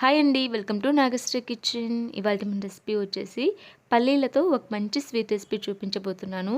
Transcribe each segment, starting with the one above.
Hi అండి welcome to Nagasri kitchen. ఇవాళ మన రెసిపీ వచ్చేసి పల్లీలతో ఒక మంచి స్వీట్ రెసిపీ చూపించబోతున్నాను.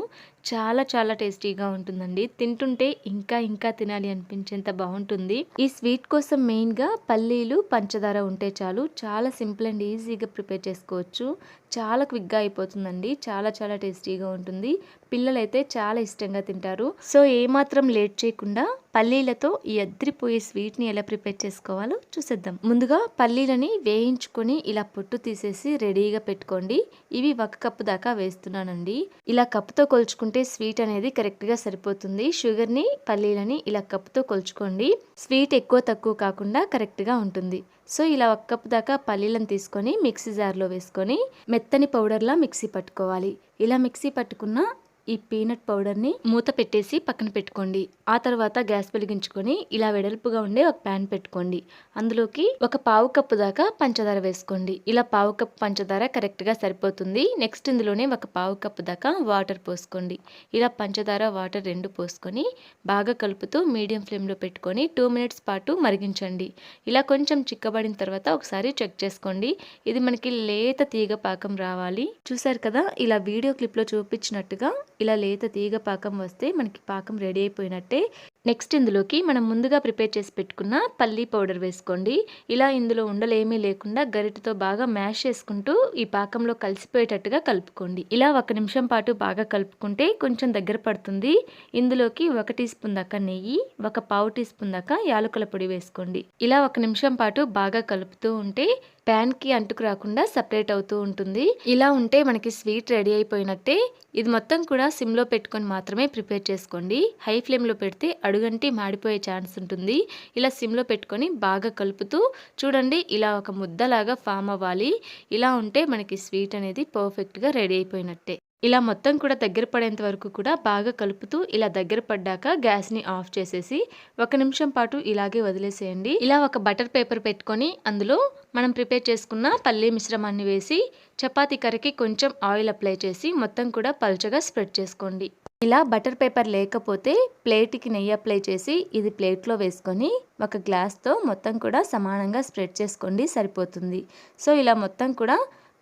చాలా చాలా టేస్టీగా ఉంటుందండి. తింటుంటే ఇంకా ఇంకా తినాలి అనిపించేంత బాగుంటుంది. ఈ స్వీట్ కోసం మెయిన్గా పల్లీలు పంచదార ఉంటే చాలు. చాలా సింపుల్ అండ్ ఈజీగా ప్రిపేర్ చేసుకోవచ్చు. చాలా క్విక్గా అయిపోతుందండి. చాలా చాలా టేస్టీగా ఉంటుంది. పిల్లలైతే చాలా ఇష్టంగా తింటారు. సో ఏమాత్రం లేట్ చేయకుండా పల్లీలతో ఈ అద్రిపోయే స్వీట్ని ఎలా ప్రిపేర్ చేసుకోవాలో చూసేద్దాం. ముందుగా పల్లీలని వేయించుకొని ఇలా పొట్టు తీసేసి రెడీగా పెట్టుకోండి. ఇవి ఒక కప్పు దాకా వేస్తున్నానండి. ఇలా కప్పుతో కొలుచుకుంటే స్వీట్ అనేది కరెక్ట్గా సరిపోతుంది. షుగర్ని పల్లీలని ఇలా కప్పుతో కొలుచుకోండి. స్వీట్ ఎక్కువ తక్కువ కాకుండా కరెక్ట్గా ఉంటుంది. సో ఇలా ఒక కప్పు దాకా పల్లీలను తీసుకొని మిక్సీ జార్లో వేసుకొని మెత్తని పౌడర్లా మిక్సీ పట్టుకోవాలి. ఇలా మిక్సీ పట్టుకున్న ఈ పీనట్ పౌడర్ని మూత పెట్టేసి పక్కన పెట్టుకోండి. ఆ తర్వాత గ్యాస్ వెలిగించుకొని ఇలా వెడల్పుగా ఉండే ఒక ప్యాన్ పెట్టుకోండి. అందులోకి ఒక పావు కప్పు దాకా పంచదార వేసుకోండి. ఇలా పావు కప్పు పంచదార కరెక్ట్గా సరిపోతుంది. నెక్స్ట్ ఇందులోనే ఒక పావు కప్పు దాకా వాటర్ పోసుకోండి. ఇలా పంచదార వాటర్ రెండు పోసుకొని బాగా కలుపుతూ మీడియం ఫ్లేమ్లో పెట్టుకొని టూ మినిట్స్ పాటు మరిగించండి. ఇలా కొంచెం చిక్కబడిన తర్వాత ఒకసారి చెక్ చేసుకోండి. ఇది మనకి లేత తీగ పాకం రావాలి. చూసారు కదా? ఇలా వీడియో క్లిప్లో చూపించినట్టుగా ఇలా లేత తీగ పాకం వస్తే మనకి పాకం రెడీ అయిపోయినట్టే నెక్స్ట్ ఇందులోకి మనం ముందుగా ప్రిపేర్ చేసి పెట్టుకున్న పల్లీ పౌడర్ వేసుకోండి. ఇలా ఇందులో ఉండలేమీ లేకుండా గరిటతో బాగా మ్యాష్ చేసుకుంటూ ఈ పాకంలో కలిసిపోయేటట్టుగా కలుపుకోండి. ఇలా ఒక నిమిషం పాటు బాగా కలుపుకుంటే కొంచెం దగ్గర పడుతుంది. ఇందులోకి ఒక టీ స్పూన్ దాకా నెయ్యి ఒక పావు టీ స్పూన్ దాకా యాలకుల పొడి వేసుకోండి. ఇలా ఒక నిమిషం పాటు బాగా కలుపుతూ ఉంటే ప్యాన్కి అంటుకు రాకుండా సపరేట్ అవుతూ ఉంటుంది. ఇలా ఉంటే మనకి స్వీట్ రెడీ అయిపోయినట్టే. ఇది మొత్తం కూడా సిమ్లో పెట్టుకొని మాత్రమే ప్రిపేర్ చేసుకోండి. హై ఫ్లేమ్లో పెడితే అడుగంటి మాడిపోయే ఛాన్స్ ఉంటుంది. ఇలా సిమ్లో పెట్టుకొని బాగా కలుపుతూ చూడండి ఇలా ఒక ముద్దలాగా ఫామ్ అవ్వాలి. ఇలా ఉంటే మనకి స్వీట్ అనేది పర్ఫెక్ట్గా రెడీ అయిపోయినట్టే. ఇలా మొత్తం కూడా దగ్గర పడేంత వరకు కూడా బాగా కలుపుతూ ఇలా దగ్గర పడ్డాక గ్యాస్ని ఆఫ్ చేసేసి ఒక నిమిషం పాటు ఇలాగే వదిలేసేయండి. ఇలా ఒక బటర్ పేపర్ పెట్టుకొని అందులో మనం ప్రిపేర్ చేసుకున్న పల్లీ మిశ్రమాన్ని వేసి చపాతీ కర్రకి కొంచెం ఆయిల్ అప్లై చేసి మొత్తం కూడా పల్చగా స్ప్రెడ్ చేసుకోండి. ఇలా బటర్ పేపర్ లేకపోతే ప్లేట్కి నెయ్యి అప్లై చేసి ఇది ప్లేట్లో వేసుకొని ఒక గ్లాస్తో మొత్తం కూడా సమానంగా స్ప్రెడ్ చేసుకోండి సరిపోతుంది. సో ఇలా మొత్తం కూడా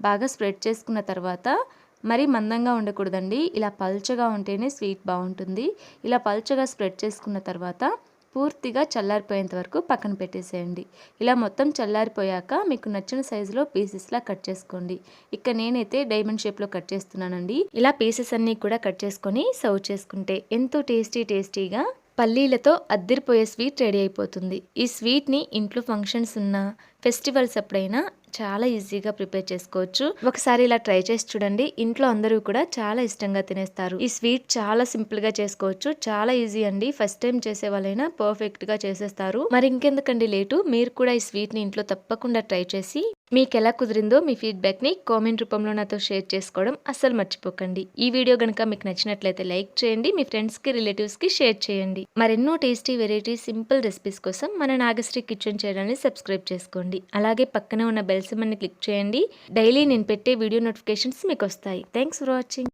బాగా స్ప్రెడ్ చేసుకున్న తర్వాత మరి మందంగా ఉండకూడదండి. ఇలా పల్చగా ఉంటేనే స్వీట్ బాగుంటుంది. ఇలా పల్చగా స్ప్రెడ్ చేసుకున్న తర్వాత పూర్తిగా చల్లారిపోయేంత వరకు పక్కన పెట్టేసేయండి. ఇలా మొత్తం చల్లారిపోయాక మీకు నచ్చిన సైజులో పీసెస్లా కట్ చేసుకోండి. ఇక్కడ నేనైతే డైమండ్ షేప్లో కట్ చేస్తున్నానండి. ఇలా పీసెస్ అన్నీ కూడా కట్ చేసుకొని సర్వ్ చేసుకుంటే ఎంతో టేస్టీ టేస్టీగా పల్లీలతో అద్దరిపోయే స్వీట్ రెడీ అయిపోతుంది. ఈ స్వీట్ని ఇంట్లో ఫంక్షన్స్ ఉన్నా ఫెస్టివల్స్ ఎప్పుడైనా చాలా ఈజీగా ప్రిపేర్ చేసుకోవచ్చు. ఒకసారి ఇలా ట్రై చేసి చూడండి. ఇంట్లో అందరూ కూడా చాలా ఇష్టంగా తినేస్తారు. ఈ స్వీట్ చాలా సింపుల్గా చేసుకోవచ్చు. చాలా ఈజీ అండి. ఫస్ట్ టైం చేసే వాళ్ళైనా పర్ఫెక్ట్గా చేసేస్తారు. మరి ఇంకెందుకండి లేటు? మీరు కూడా ఈ స్వీట్ని ఇంట్లో తప్పకుండా ట్రై చేసి మీకు ఎలా కుదిరిందో మీ ఫీడ్బ్యాక్ని కామెంట్ రూపంలో నాతో షేర్ చేసుకోవడం అస్సలు మర్చిపోకండి. ఈ వీడియో కనుక మీకు నచ్చినట్లయితే లైక్ చేయండి మీ ఫ్రెండ్స్కి రిలేటివ్స్కి షేర్ చేయండి. మరెన్నో టేస్టీ వెరైటీ సింపుల్ రెసిపీస్ కోసం మన నాగశ్రీ కిచెన్ ఛానల్ని సబ్స్క్రైబ్ చేసుకోండి. అలాగే పక్కనే ఉన్న బెల్ సిమ్మని క్లిక్ చేయండి. డైలీ నేను పెట్టే వీడియో నోటిఫికేషన్స్ మీకు వస్తాయి థ్యాంక్స్ ఫర్ వాచింగ్.